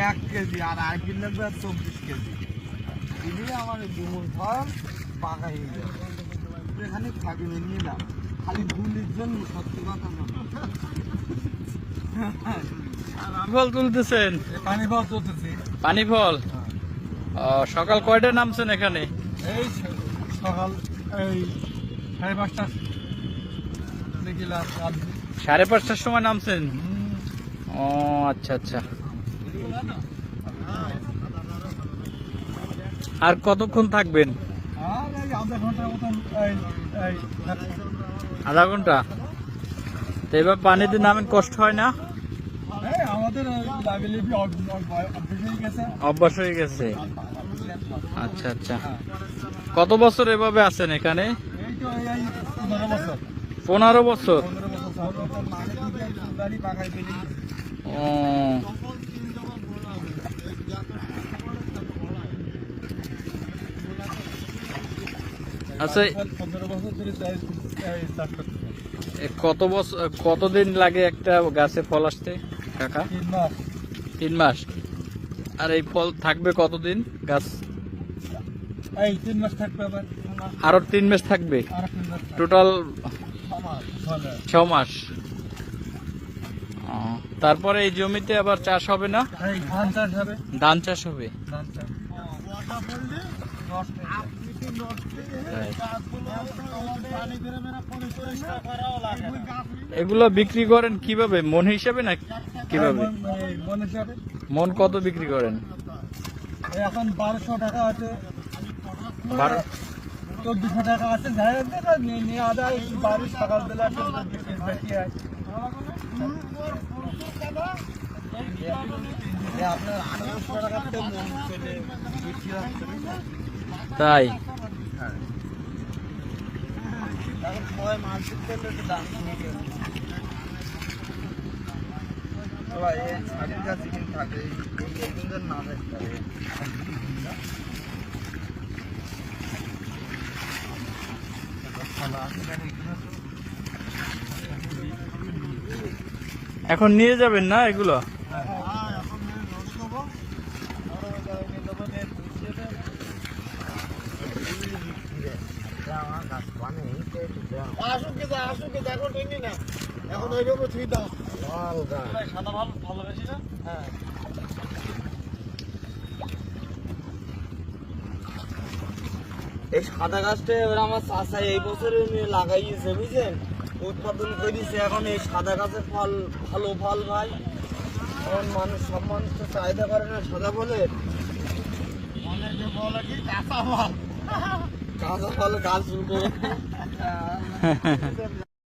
এক কেজি আর কিলো লাগবে চব্বিশ কেজি আমার এই ডুমুর ফল পাকা হয়ে যাবে এখানে থাকি নিলাম খালি জন্য সত্যি কথা ফল তুলতেছেন? পানি চলতেছে পানি ফল সকাল কয়টায় নামছেন এখানে? এই সকাল এই সাড়ে পাঁচটা সাড়ে পাঁচটার সময় নামছেন? ও আচ্ছা আচ্ছা। আর কতক্ষণ থাকবেন? আধা ঘণ্টা। তো এবার পানিতে নামেন, কষ্ট হয় না? অভ্যেস হয়ে গেছে। আচ্ছা আচ্ছা। কত বছর এভাবে আছেন এখানে? পনেরো বছর? ও। আচ্ছা কত বছর কতদিন লাগে একটা গাছে ফল আসতে কাকা? তিন মাস। আর এই ফল থাকবে কতদিন গাছ? এই তিন মাস থাকবে আবার আরও তিন মাস থাকবে। টোটাল। ছ মাস তারপরে এই জমিতে আবার চাষ হবে না? ধান চাষ হবে। ধান চাষ ধান চাষ। এগুলো বিক্রি করেন কীভাবে? মন হিসাবে না কীভাবে? মন কত বিক্রি করেন? এখন বারোশো টাকা আছে। চোদ্দশো টাকা আছে নিয়ে আদায় বাড়ির সকালবেলা তাই? সবাই এই শাড়ির কাছে থাকে এই কিন্তু না দেখতে এখন নিয়ে যাবেন না এগুলো এখন ওই জায়গায় নিয়ে দেবো, নিয়ে গুছিয়ে দেবো। আসুক কি আসুক কি এখন টেনে না। এখন ওইভাবে থুই দাও। সাদা ভালো ভালো না হ্যাঁ। এই সাদা গাছটা এবার আমার চাষা এই বছরে লাগাইয়েছে, বুঝছেন? উৎপাদন করেছে, এখন এই সাদা গাছের ফল, ভালো ফল ভাই। এখন মানুষ সব মানুষ তো চাহিদা করে না সাদা বলে। অনেকে বলে কাঁচা ফল। গাছ